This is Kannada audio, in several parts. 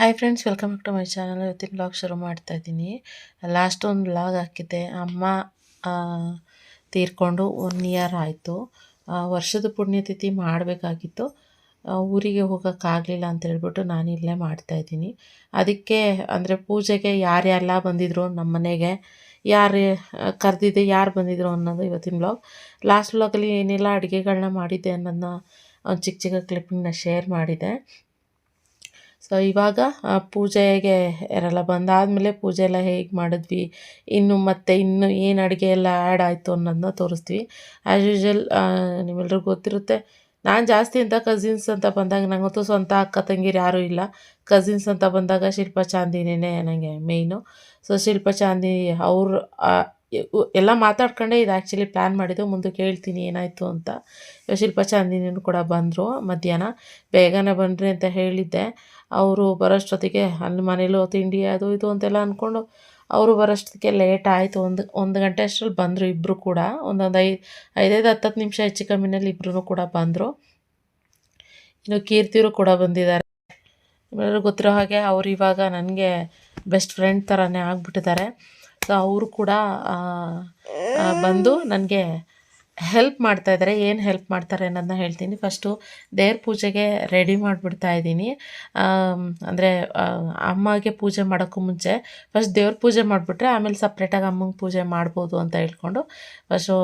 Hi friends welcome to my channel ಇವತ್ತಿನ ಬ್ಲಾಗ್ ಶುರು ಮಾಡ್ತಾ ಇದ್ದೀನಿ. ಲಾಸ್ಟ್ ಒಂದು ಬ್ಲಾಗ್ ಹಾಕಿದ್ದೆ. ಅಮ್ಮ ತೀರ್ಕೊಂಡು ಒನ್ ಇಯರ್ ಆಯಿತು. ವರ್ಷದ ಪುಣ್ಯತಿಥಿ ಮಾಡಬೇಕಾಗಿತ್ತು. ಊರಿಗೆ ಹೋಗೋಕ್ಕಾಗಲಿಲ್ಲ ಅಂತ ಹೇಳ್ಬಿಟ್ಟು ನಾನು ಇಲ್ಲೇ ಮಾಡ್ತಾಯಿದ್ದೀನಿ ಅದಕ್ಕೆ ಅಂದರೆ ಪೂಜೆಗೆ ಯಾರ್ಯಾರೆಲ್ಲ ಬಂದಿದ್ರು ನಮ್ಮ ಮನೆಗೆ, ಯಾರು, ಕರೆದಿದ್ದೆ, ಯಾರು ಬಂದಿದ್ರು ಅನ್ನೋದು ಇವತ್ತಿನ ಬ್ಲಾಗ್ ಲಾಸ್ಟ್ ಬ್ಲಾಗಲ್ಲಿ ಏನೆಲ್ಲ ಅಡುಗೆಗಳನ್ನ ಮಾಡಿದ್ದೆ ಅನ್ನೋದನ್ನ ಒಂದು ಚಿಕ್ಕ ಚಿಕ್ಕ ಕ್ಲಿಪ್ಪಿಂಗ್ನ ಶೇರ್ ಮಾಡಿದೆ ಸೊ ಇವಾಗ ಪೂಜೆಗೆ ಇರಲ್ಲ ಬಂದಾದಮೇಲೆ ಪೂಜೆ ಎಲ್ಲ ಹೇಗೆ ಮಾಡಿದ್ವಿ, ಇನ್ನು ಮತ್ತೆ ಇನ್ನು ಏನು ಅಡುಗೆ ಎಲ್ಲ ಆ್ಯಡ್ ಆಯಿತು ಅನ್ನೋದನ್ನ ತೋರಿಸ್ತೀವಿ. ಆ್ಯಸ್ ಯೂಶ್ವಲ್ ನಿಮ್ಮೆಲ್ರಿಗೂ ಗೊತ್ತಿರುತ್ತೆ, ನಾನು ಜಾಸ್ತಿ ಅಂತ ಕಸಿನ್ಸ್ ಅಂತ ಬಂದಾಗ ನನಗಂತೂ ಸ್ವಂತ ಅಕ್ಕ ತಂಗೀರು ಯಾರೂ ಇಲ್ಲ. ಕಸಿನ್ಸ್ ಅಂತ ಬಂದಾಗ ಶಿಲ್ಪ ಚಾಂದಿನೇ ನನಗೆ ಮೇಯ್ನು ಸೊ ಶಿಲ್ಪ ಚಾಂದಿ ಅವ್ರು ಎಲ್ಲ ಮಾತಾಡ್ಕೊಂಡೆ ಇದು ಆ್ಯಕ್ಚುಲಿ ಪ್ಲ್ಯಾನ್ ಮಾಡಿದ್ದು, ಮುಂದೆ ಹೇಳ್ತೀನಿ ಏನಾಯಿತು ಅಂತ. ಶಿಲ್ಪ ಚಾಂದಿನೂ ಕೂಡ ಬಂದರು ಮಧ್ಯಾಹ್ನ. ಬೇಗನೆ ಬನ್ನಿರಿ ಅಂತ ಹೇಳಿದ್ದೆ. ಅವರು ಬರೋಷ್ಟೊತ್ತಿಗೆ ಅಲ್ಲಿ ಮನೇಲೂ ತಿಂಡಿ ಅದು ಇದು ಅಂತೆಲ್ಲ ಅಂದ್ಕೊಂಡು ಅವರು ಬರೋಷ್ಟೊತ್ತಿಗೆ ಲೇಟ್ ಆಯಿತು. ಒಂದು ಒಂದು ಗಂಟೆ ಅಷ್ಟರಲ್ಲಿ ಬಂದರು ಇಬ್ಬರು ಕೂಡ. ಒಂದೊಂದು ಐದು, ಐದೈದು ಹತ್ತತ್ತು ನಿಮಿಷ ಹೆಚ್ಚು ಕಮ್ಮಿನಲ್ಲಿ ಇಬ್ಬರೂ ಕೂಡ ಬಂದರು. ಇನ್ನು ಕೀರ್ತಿಯವರು ಕೂಡ ಬಂದಿದ್ದಾರೆ. ನಿಮ್ಮೆಲ್ಲರೂ ಗೊತ್ತಿರೋ ಹಾಗೆ ಅವ್ರು ಇವಾಗ ನನಗೆ ಬೆಸ್ಟ್ ಫ್ರೆಂಡ್ ಥರನೇ ಆಗಿಬಿಟ್ಟಿದ್ದಾರೆ. ಸೊ ಅವರು ಕೂಡ ಬಂದು ನನಗೆ ಹೆಲ್ಪ್ ಮಾಡ್ತಾ ಇದ್ದಾರೆ ಏನು ಹೆಲ್ಪ್ ಮಾಡ್ತಾರೆ ಅನ್ನೋದನ್ನ ಹೇಳ್ತೀನಿ. ಫಸ್ಟು ದೇವ್ರ ಪೂಜೆಗೆ ರೆಡಿ ಮಾಡಿಬಿಡ್ತಾ ಇದ್ದೀನಿ. ಅಂದರೆ ಅಮ್ಮಗೆ ಪೂಜೆ ಮಾಡೋಕ್ಕೂ ಮುಂಚೆ ಫಸ್ಟ್ ದೇವ್ರ ಪೂಜೆ ಮಾಡಿಬಿಟ್ರೆ ಆಮೇಲೆ ಸಪ್ರೇಟಾಗಿ ಅಮ್ಮಂಗೆ ಪೂಜೆ ಮಾಡ್ಬೋದು ಅಂತ ಹೇಳ್ಕೊಂಡು ಫಸ್ಟು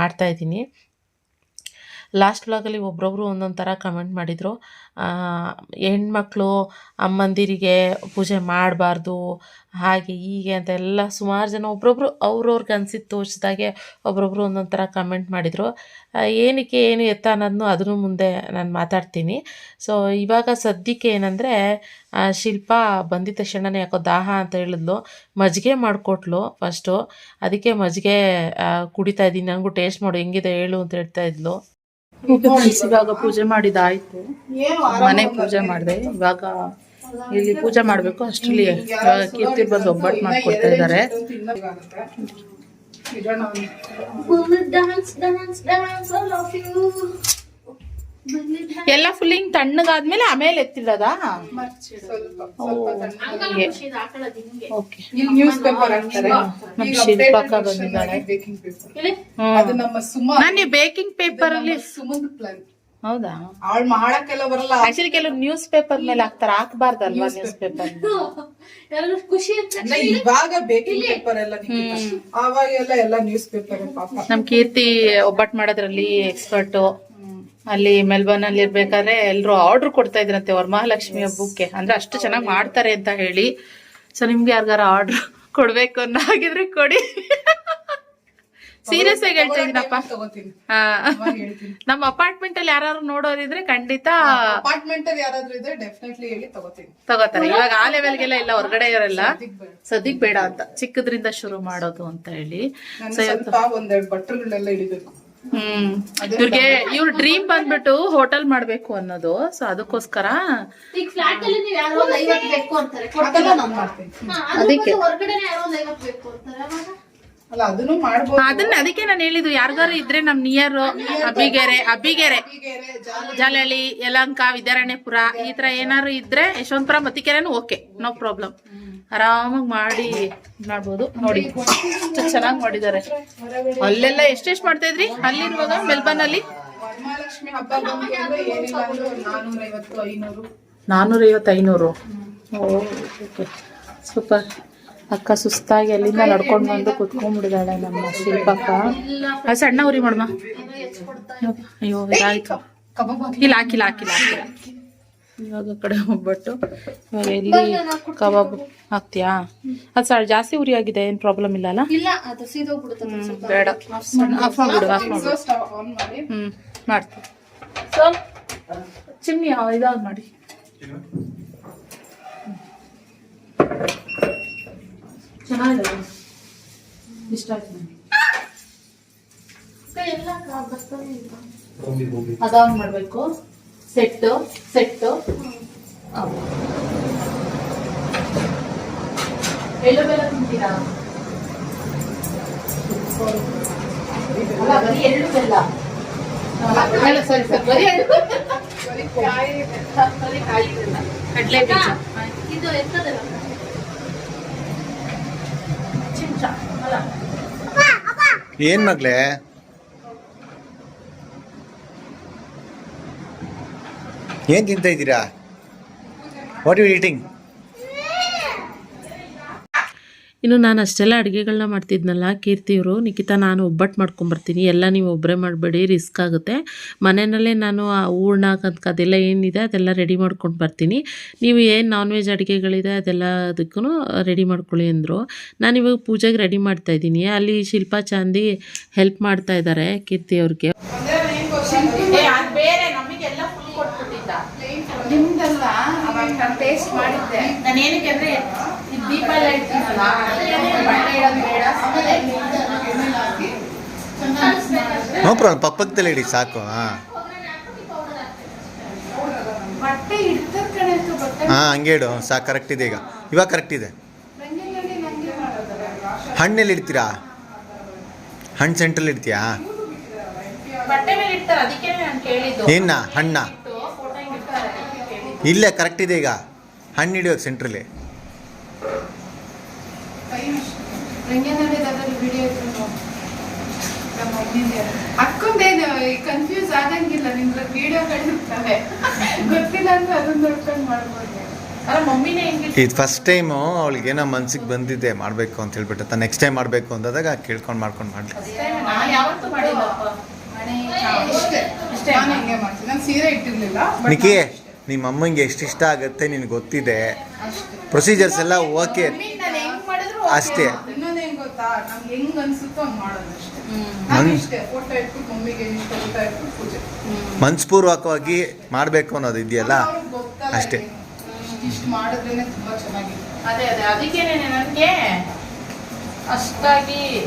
ಮಾಡ್ತಾಯಿದ್ದೀನಿ ಲಾಸ್ಟ್ ವ್ಲಾಗಲ್ಲಿ ಒಬ್ರೊಬ್ರು ಒಂದೊಂದು ಥರ ಕಮೆಂಟ್ ಮಾಡಿದರು. ಹೆಣ್ಮಕ್ಳು ಅಮ್ಮಂದಿರಿಗೆ ಪೂಜೆ ಮಾಡಬಾರ್ದು, ಹಾಗೆ ಹೀಗೆ ಅಂತ ಎಲ್ಲ ಸುಮಾರು ಜನ ಒಬ್ಬೊಬ್ರು ಅವ್ರವ್ರಿಗೆ ಅನಿಸಿದ್ದು ತೋರಿಸಿದಾಗೆ ಒಬ್ರೊಬ್ರು ಒಂದೊಂದು ಥರ ಕಮೆಂಟ್ ಮಾಡಿದರು. ಏನಕ್ಕೆ ಏನು ಎತ್ತ ಅನ್ನೋದನ್ನು ಅದನ್ನು ಮುಂದೆ ನಾನು ಮಾತಾಡ್ತೀನಿ. ಸೊ ಇವಾಗ ಸದ್ಯಕ್ಕೆ ಏನಂದರೆ ಶಿಲ್ಪ ಬಂದಿದ್ದ ತಕ್ಷಣನೇ ಯಾಕೋ ದಾಹ ಅಂತ ಹೇಳಿದ್ಲು. ಮಜ್ಜಿಗೆ ಮಾಡಿಕೊಟ್ಲು ಫಸ್ಟು ಅದಕ್ಕೆ ಮಜ್ಜಿಗೆ ಕುಡಿತಾ ಇದ್ದೀನಿ. ನನಗೂ ಟೇಸ್ಟ್ ಮಾಡು, ಹೆಂಗಿದೆ ಹೇಳು ಅಂತ ಹೇಳ್ತಾ ಇದ್ಲು. ಇವಾಗ ಪೂಜೆ ಮಾಡಿದ ಆಯ್ತು. ಮನೆ ಪೂಜೆ ಮಾಡಿದೆ. ಇವಾಗ ಇಲ್ಲಿ ಪೂಜೆ ಮಾಡಬೇಕು. ಅಷ್ಟರಲ್ಲಿ ಇವಾಗ ಕೀರ್ತಿ ಬಂದು ಒಬ್ಬಟ್ಟು ಮಾಡ್ಕೊಡ್ತಾ ಇದ್ದಾರೆ. ಎಲ್ಲ ಫುಲ್ ಹಿಂಗ್ ತಣ್ಣಗಾದ್ಮೇಲೆ ಆಮೇಲೆ ಎತ್ತಿಡೋದಾ? ಓಕೆ. ನ್ಯೂಸ್ ಪೇಪರ್ ಹಾಕ್ತಾರೆ. ನಮ್ ಶಿಲ್ಪಕ್ಕ ಬಂದಿದ್ದಾಳೆ ಬೇಕಿಂಗ್ ಪೇಪರ್ ಹ್ಮ್. ಅದು ನಮ್ಮ ಸುಮ ನಾನು ಈ ಬೇಕಿಂಗ್ ಪೇಪರ್ ಅಲ್ಲಿ ಸುಮಂದ್ ಪ್ಲಾನ್ ಹೌದಾ? ಅವಳು ಮಾಡಕ್ಕೆಲ್ಲ ಬರಲ್ಲ. ಆಕ್ಚುಲಿ ಕೆಲವು ನ್ಯೂಸ್ ಪೇಪರ್ ಮೇಲೆ ಹಾಕ್ತಾರ ಹಾಕ್ಬಾರ್ದಲ್ವಾ ನ್ಯೂಸ್ ಪೇಪರ್ ಎಲ್ಲರೂ ಖುಷಿ ಇವಾಗ ಬೇಕಿಂಗ್ ಪೇಪರ್ ಎಲ್ಲ ನ್ಯೂಸ್ ಪೇಪರ್ ಪಾಪ. ನಮ್ ಕೀರ್ತಿ ಒಬ್ಬಟ್ಟು ಮಾಡೋದ್ರಲ್ಲಿ ಎಕ್ಸ್ಪರ್ಟ್ ಅಲ್ಲಿ ಮೆಲ್ಬರ್ನ್ ಅಲ್ಲಿ ಇರ್ಬೇಕಾದ್ರೆ ಎಲ್ರು ಆರ್ಡರ್ ಕೊಡ್ತಾ ಇದ್ರಂತೆ ವರಮಹಾಲಕ್ಷ್ಮಿ ಹಬ್ಬಕ್ಕೆ. ಅಂದ್ರೆ ಅಷ್ಟು ಚೆನ್ನಾಗಿ ಮಾಡ್ತಾರೆ ಅಂತ ಹೇಳಿ. ಸೊ ನಿಮ್ಗೆ ಯಾರಿಗಾರ ಆರ್ಡರ್ ಕೊಡ್ಬೇಕು ಅನ್ನೋ ಹಾಗಿದ್ರೆ ಕೊಡಿ. ಸೀರಿಯಸ್ ಆಗಿ ಹೇಳ್ತಾ ಇದೀನಪ್ಪ ಹೇಳ್ತೀನಿ ನಮ್ಮ ಅಪಾರ್ಟ್ಮೆಂಟ್ ಅಲ್ಲಿ ಯಾರು ನೋಡೋರಿದ್ರೆ ಖಂಡಿತ ಅಪಾರ್ಟ್ಮೆಂಟ್ ಅಲ್ಲಿ ಯಾರಾದ್ರೂ ಇದ್ರೆ ಡೆಫಿನೆಟ್ಲಿ ಹೇಳಿ ತಗೋತೀನಿ. ತಗೋತಾರೆ. ಇವಾಗ ಆ ಲೆವೆಲ್ಗೆಲ್ಲ ಇಲ್ಲ ಹೊರಗಡೆ ಇರಲ್ಲ. ಸದ್ಯಕ್ ಬೇಡ. ಅಂತ. ಚಿಕ್ಕದ್ರಿಂದ ಶುರು ಮಾಡೋದು ಅಂತ ಹೇಳಿ. ಒಂದೆರಡು ಬಟ್ಟೆಗಳೆಲ್ಲ ಹಿಡಿಬೇಕು ಹ್ಮ್. ಇವ್ರಿಗೆ ಇವ್ರ ಡ್ರೀಮ್ ಬಂದ್ಬಿಟ್ಟು ಹೋಟೆಲ್ ಮಾಡ್ಬೇಕು ಅನ್ನೋದು. ಸೊ ಅದಕ್ಕೋಸ್ಕರ ಈಗ ಫ್ಲಾಟ್ ಅಲ್ಲಿ ನೀವು ಯಾರೋ ಒಂದ್ ಐವತ್ತು ಬೇಕು ಅಂತಾರೆ. ಕೊಡ್ತೀರಾ? ಅದನ್ನ ಅದಕ್ಕೆ ನಾನು ಹೇಳಿದ್ದು. ಯಾರ್ಗಾರು ಇದ್ರೆ ನಮ್ ನಿಯರ್ ಅಬ್ಬಿಗೆರೆ ಅಬ್ಬಿಗೆರೆ ಜಾಲಳ್ಳಿ ಜಾಲಹಳ್ಳಿ ಯಲಂಕ ವಿದ್ಯಾರಣ್ಯಪುರ ಈ ತರ ಏನಾದ್ರು ಇದ್ರೆ ಯಶವಂತಪುರ ಮತ್ತಿಕೆರೆನೂ ಓಕೆ. No problem. ಆರಾಮಾಗಿ ಮಾಡಿ ಮಾಡ್ಬೋದು. ನೋಡಿ ಎಷ್ಟು ಚೆನ್ನಾಗಿ ಮಾಡಿದ್ದಾರೆ. ಅಲ್ಲೆಲ್ಲ ಎಷ್ಟೆಷ್ಟು ಮಾಡ್ತಾ ಇದ್ರಿ? ಅಲ್ಲಿರುವಾಗ ಮೆಲ್ಬರ್ನ್ ಅಲ್ಲಿ ವರಮಹಾಲಕ್ಷ್ಮಿ ಹಬ್ಬ ಬಂತು ಅಂದ್ರೆ ಏನಿಲ್ಲ ಅಂದ್ರೆ ಒಂದು ನಾನೂರ ಐವತ್ತು ಐನೂರು ಓಕೆ. ಸೂಪರ್. ಅಕ್ಕ ಸುಸ್ತಾಗಿ ಅಲ್ಲಿಂದ ನಡ್ಕೊಂಡು ಬಂದು ಕುತ್ಕೊಂಡ್ಬಿಡಿದಾಳೆ ನಮ್ಮ ಶಿಲ್ಪಕ್ಕ. ಸಣ್ಣ ಊರಿ ಮಾಡಮ್ಮ ಅಯ್ಯೋ, ಇದಾಯ್ತು. ಇಲ್ಲ, ಹಾಕಿಲ್ಲ ಹಾಕಿಲ್ಲ ಹಾಕಿಲ್ಲ. ಇವಾಗ ಕಡೆ ಹೋಗ್ಬಿಟ್ಟು ಇವಾಗ ಎಲ್ಲಿ ಕಬಾಬ್ ಹಾಕ್ತೀಯಾ? ಅದು ಸರ್ ಜಾಸ್ತಿ ಉರಿ ಆಗಿದೆ ಏನು ಪ್ರಾಬ್ಲಮ್ ಇಲ್ಲ ಅಲ್ಲ? ಇಲ್ಲ ಬೇಡ. ಆಫ್ ಮಾಡ್ಬಿಡು ಆಫ್ ಆನ್ ಮಾಡಿ. ಹ್ಮ್ ಮಾಡ್ತೀನಿ. ಸೊ ಚಿಮ್ನಿ ಮಾಡಿ. ಚೆನ್ನಾಗಿದೆ. ಇಷ್ಟ ಆಯ್ತು ನನಗೆ ಇಲ್ಲ. ಮಾಡಬೇಕು. Set set. ಎಳ್ಳು ಬೆಲ್ಲ ತಿಂತೀರಾ? ಅಲ್ಲ ಬರೀ ಎಳ್ಳು ಬೆಲ್ಲ. ಅಲ್ಲ, ಸರಿ ಸರಿ ಬರೀ ಎಳ್ಳು ಕಾಯಿ ಬರೀ ಕಾಯಿ ಬೆಲ್ಲ. ಕಡಲೆ ಬೀಜ ಇದು ಎತ್ತದಲ್ಲ? ಚಿಂಚ ಅಲ್ಲ. ಏನ್ ಮಗ್ಲೆ? ಏನ್ ತಿಂತ ಇದ್ದೀರಾ? ವಾಟ್ ಯು ಈಟಿಂಗ್ ಇನ್ನು ನಾನು ಅಷ್ಟೆಲ್ಲ ಅಡುಗೆಗಳನ್ನ ಮಾಡ್ತಿದ್ನಲ್ಲ ಕೀರ್ತಿಯವರು ನಿಖಿತಾ ನಾನು ಒಬ್ಬಟ್ಟು ಮಾಡ್ಕೊಂಬರ್ತೀನಿ. ಎಲ್ಲ ನೀವು ಒಬ್ಬರೇ ಮಾಡಬೇಡಿ, ರಿಸ್ಕ್ ಆಗುತ್ತೆ. ಮನೆಯಲ್ಲೇ ನಾನು ಆ ಹೂರ್ಣ ಅದೆಲ್ಲ ಏನಿದೆ ಅದೆಲ್ಲ ರೆಡಿ ಮಾಡ್ಕೊಂಡು ಬರ್ತೀನಿ. ನೀವು ಏನು ನಾನ್ ವೆಜ್ ಅಡುಗೆಗಳಿದೆ ಅದೆಲ್ಲ ಅದಕ್ಕೂ ರೆಡಿ ಮಾಡ್ಕೊಳ್ಳಿ ಅಂದರು. ನಾನು ಇವಾಗ ಪೂಜೆಗೆ ರೆಡಿ ಮಾಡ್ತಾ ಇದ್ದೀನಿ. ಅಲ್ಲಿ ಶಿಲ್ಪಾ ಚಾಂದಿ ಹೆಲ್ಪ್ ಮಾಡ್ತಾ ಇದ್ದಾರೆ ಕೀರ್ತಿಯವ್ರಿಗೆ ಬೇರೆ ನಮಗೆಲ್ಲ ಫುಲ್ ಕೊಟ್ಬಿಟ್ಟಿದ್ದ ನಿಮ್ದಲ್ಲ ಅವಾಗ ಟೇಸ್ಟ್ ಮಾಡಿದ್ದೆ ನಾನು ಏನಕ್ಕೆ ಅಂದ್ರೆ ದೀಪ ಎಲ್ಲ ಇಡೋದು ಬೇಡ. ನೋ ಪ್ರಾಬ್ಲಮ್ ಪಕ್ಕದಲ್ಲಿ ಇಡಿ ಸಾಕು ಹಾ. ಬಟ್ಟೆ ಹಾ ಹಂಗೆ ಇಡು ಸಾ ಕರೆಕ್ಟ್ ಇದೆ ಈಗ. ಇವಾಗ ಕರೆಕ್ಟ್ ಇದೆ. ಹಣ್ಣಲ್ಲಿ ನಂಗೆ ಮಾಡೋದಲ್ಲ ಹಣ್ಣೆಲ್ಲಿ ಇಡ್ತೀರಾ? ಹಣ್ಣು ಸೆಂಟ್ರಲ್ಲಿ ಇಡ್ತೀಯಾ? ಬಟ್ಟೆ ಮೇಲೆ ಇಡ್ತಾರೆ ಅದಕ್ಕೆ ನಾನು ಕೇಳಿದ್ದು. ಏನ? ಹಣ್ಣ? ಇಲ್ಲೇ ಕರೆಕ್ಟ್ ಇದೆ ಈಗ. ಹಣ್ಣು ಹಿಡಿಯೋದು ಸೆಂಟ್ರಲ್ಲಿ. ಅಕ್ಕಂದೇನು ಕನ್ಫ್ಯೂಸ್ ಆಗಂಗಿಲ್ಲ ನಿಮ್ಗೆ ಗೊತ್ತಿಲ್ಲ ಅದನ್ನ ನೋಡ್ಕೊಂಡು ಮಾಡ್ಬೋದು. ಇದು ಫಸ್ಟ್ ಟೈಮು ಅವಳಿಗೆ ಏನೋ ಮನ್ಸಿಗೆ ಬಂದಿದೆ ಮಾಡಬೇಕು ಅಂತ ಹೇಳ್ಬಿಟ್ಟು ನೆಕ್ಸ್ಟ್ ಟೈಮ್ ಮಾಡಬೇಕು ಅಂದಾಗ ಕೇಳ್ಕೊಂಡು ಮಾಡ್ಕೊಂಡು ಮಾಡಲಿ. ನಾನು ನಿಮ್ಮ ಅಮ್ಮಂಗೆ ಎಷ್ಟಿಷ್ಟ ಆಗುತ್ತೆ ನಿನಗೆ ಗೊತ್ತಿದೆ. ಪ್ರೊಸೀಜರ್ಸ್ ಎಲ್ಲ ಓಕೆ ಅಷ್ಟೇ. ಇನ್ನೊಂದು ಏನ್ ಗೊತ್ತಾ? ನಮ್ಗೆ ಹೆಂಗ್ ಅನ್ಸುತ್ತೋ ಹಂಗ್ ಮಾಡೋದು ಅಷ್ಟೇ. ಮನ್- ನಾನು ಇಷ್ಟೇ ಮಮ್ಮಿಗೆ ಇಷ್ಟ ಊಟ ಇಟ್ಬಿಟ್ಟು ಪೂಜೆ. ಮನಸ್ಪೂರ್ವಕವಾಗಿ ಮಾಡಬೇಕು ಅನ್ನೋದು ಇದೆಯಲ್ಲ? ಅಷ್ಟೇ. ಅಷ್ಟಾಗಿ.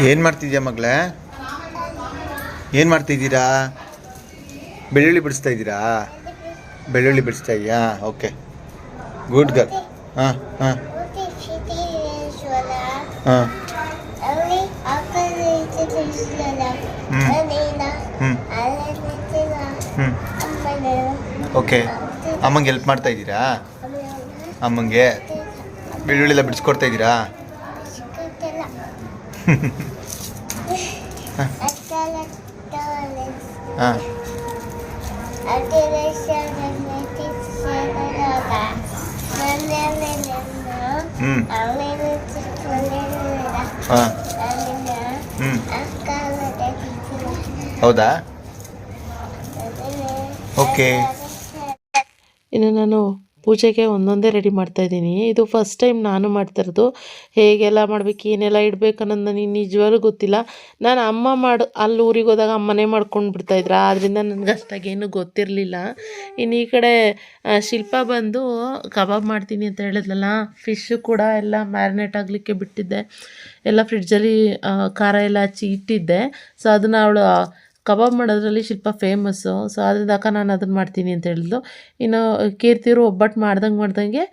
ಏನು ಮಾಡ್ತಿದ್ಯಾ ಮಗಳೇ? ಏನು ಮಾಡ್ತಿದ್ದೀರಾ ಬೆಳ್ಳುಳ್ಳಿ ಬಿಡಿಸ್ತಾ ಇದ್ದೀರಾ? ಬೆಳ್ಳುಳ್ಳಿ ಬಿಡಿಸ್ತಾ ಇದೆಯಾ ಓಕೆ ಗುಡ್ ಗರ್ ಹಾಂ ಹಾಂ. ಹಾಂ. ಹ್ಞೂ ಹ್ಞೂ ಓಕೆ ಅಮ್ಮಂಗೆ ಹೆಲ್ಪ್ ಮಾಡ್ತಾ ಇದ್ದೀರಾ? ಅಮ್ಮಂಗೆ? ಬೆಳ್ಳುಳ್ಳಿ ಎಲ್ಲ ಬಿಡಿಸ್ಕೊಡ್ತಾ ಇದ್ದೀರಾ? ಹಾಂ. ಹ್ಞೂ ಹಾಂ. ಹ್ಞೂ ಹೌದಾ? ಓಕೆ. ಇನ್ನು ನಾನು ಪೂಜೆಗೆ ಒಂದೊಂದೇ ರೆಡಿ ಮಾಡ್ತಾ ಇದ್ದೀನಿ. ಇದು ಫಸ್ಟ್ ಟೈಮ್ ನಾನು ಮಾಡ್ತಾ ಇರೋದು ಹೇಗೆಲ್ಲ ಮಾಡಬೇಕು, ಏನೆಲ್ಲ ಇಡಬೇಕು ಅನ್ನೋದು ನನಗೆ ನಿಜವಾಗ್ಲೂ ಗೊತ್ತಿಲ್ಲ. ನಾನು ಅಮ್ಮ ಮಾಡಿ, ಅಲ್ಲಿ ಊರಿಗೆ ಹೋದಾಗ ಅಮ್ಮನೇ ಮಾಡ್ಕೊಂಡು ಬಿಡ್ತಾಯಿದ್ರು ಆದ್ದರಿಂದ ನನಗೆ ಅಷ್ಟಾಗೇನು ಗೊತ್ತಿರಲಿಲ್ಲ. ಇನ್ನು ಈ ಕಡೆ ಶಿಲ್ಪ ಬಂದು, ಕಬಾಬ್ ಮಾಡ್ತೀನಿ ಅಂತ ಹೇಳಿದ್ಲಲ್ಲ ಫಿಶ್ಶು ಕೂಡ ಎಲ್ಲ ಮ್ಯಾರಿನೇಟ್ ಆಗಲಿಕ್ಕೆ ಬಿಟ್ಟಿದ್ದೆ. ಎಲ್ಲ ಫ್ರಿಡ್ಜಲ್ಲಿ ಖಾರ ಎಲ್ಲ ಹಚ್ಚಿ ಇಟ್ಟಿದ್ದೆ. ಸೊ ಅದನ್ನು ಅವಳು ಕಬಾಬ್ ಮಾಡೋದ್ರಲ್ಲಿ ಶಿಲ್ಪ ಫೇಮಸ್ಸು ಸೊ ಅದರಿಂದ ಅಕ್ಕ ನಾನು ಅದನ್ನು ಮಾಡ್ತೀನಿ ಅಂತ ಹೇಳಿದ್ಲು ಇನ್ನು, ಕೀರ್ತಿರು ಒಬ್ಬಟ್ಟು ಮಾಡ್ದಂಗೆ ಮಾಡ್ದಂಗೆ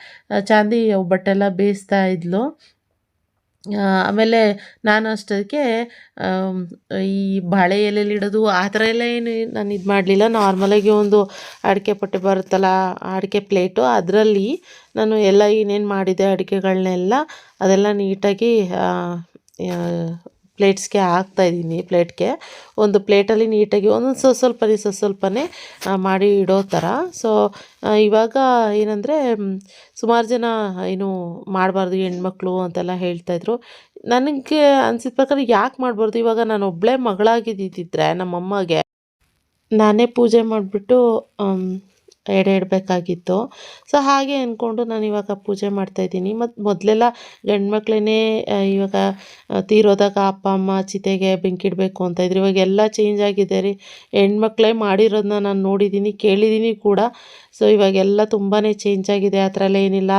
ಚಾಂದಿ ಒಬ್ಬಟ್ಟೆಲ್ಲ ಬೇಯಿಸ್ತಾ ಇದ್ಲು. ಆಮೇಲೆ ನಾನು ಅಷ್ಟಕ್ಕೆ ಈ ಬಾಳೆ ಎಲೆಯಲ್ಲಿ ಇಡೋದು ಆ ಥರ ಎಲ್ಲ ಏನು ನಾನು ಇದು ಮಾಡಲಿಲ್ಲ. ನಾರ್ಮಲಾಗಿ ಒಂದು ಅಡಿಕೆ ಪಟ್ಟೆ ಬರುತ್ತಲ್ಲ ಅಡಿಕೆ ಪ್ಲೇಟು ಅದರಲ್ಲಿ ನಾನು ಎಲ್ಲ ಏನೇನು ಮಾಡಿದೆ ಅಡಿಕೆಗಳನ್ನೆಲ್ಲ ಅದೆಲ್ಲ ನೀಟಾಗಿ ಪ್ಲೇಟ್ಸ್ಗೆ ಹಾಕ್ತಾಯಿದ್ದೀನಿ ಪ್ಲೇಟ್ಗೆ ಒಂದು ಪ್ಲೇಟಲ್ಲಿ ನೀಟಾಗಿ ಒಂದೊಂದು ಸ್ವಲ್ಪ ಸ್ವಲ್ಪನೇ ಸ್ವಲ್ಪ ಸ್ವಲ್ಪನೇ ಮಾಡಿ ಇಡೋ ಥರ ಸೊ ಇವಾಗ ಏನಂದರೆ ಸುಮಾರು ಜನ ಏನು ಮಾಡಬಾರ್ದು, ಹೆಣ್ಮಕ್ಳು ಅಂತೆಲ್ಲ ಹೇಳ್ತಾಯಿದ್ರು ನನಗೆ ಅನಿಸಿದ ಪ್ರಕಾರ ಯಾಕೆ ಮಾಡಬಾರ್ದು? ಇವಾಗ ನಾನು ಒಬ್ಬಳೇ ಮಗಳಾಗಿದ್ದಿದ್ದರೆ ನಮ್ಮಮ್ಮಗೆ ನಾನೇ ಪೂಜೆ ಮಾಡಿಬಿಟ್ಟು ಎಡೆ ಇಡಬೇಕಾಗಿತ್ತು. ಸೊ ಹಾಗೆ ಅಂದ್ಕೊಂಡು ನಾನು ಇವಾಗ ಪೂಜೆ ಮಾಡ್ತಾಯಿದ್ದೀನಿ ಮತ್ತು ಮೊದಲೆಲ್ಲ ಗಂಡು ಮಕ್ಕಳೇ ಇವಾಗ ತೀರೋದಾಗ ಅಪ್ಪ, ಅಮ್ಮ ಚಿತೆಗೆ ಬೆಂಕಿ ಇಡಬೇಕು ಅಂತ ಇದ್ರು. ಇವಾಗ ಎಲ್ಲ ಚೇಂಜ್ ಆಗಿದೆ ರೀ. ಹೆಣ್ಮಕ್ಳೇ ಮಾಡಿರೋದನ್ನ ನಾನು ನೋಡಿದ್ದೀನಿ, ಕೇಳಿದ್ದೀನಿ ಕೂಡ. ಸೊ ಇವಾಗೆಲ್ಲ ತುಂಬಾ ಚೇಂಜ್ ಆಗಿದೆ. ಆ ಥರ ಎಲ್ಲ ಏನಿಲ್ಲ.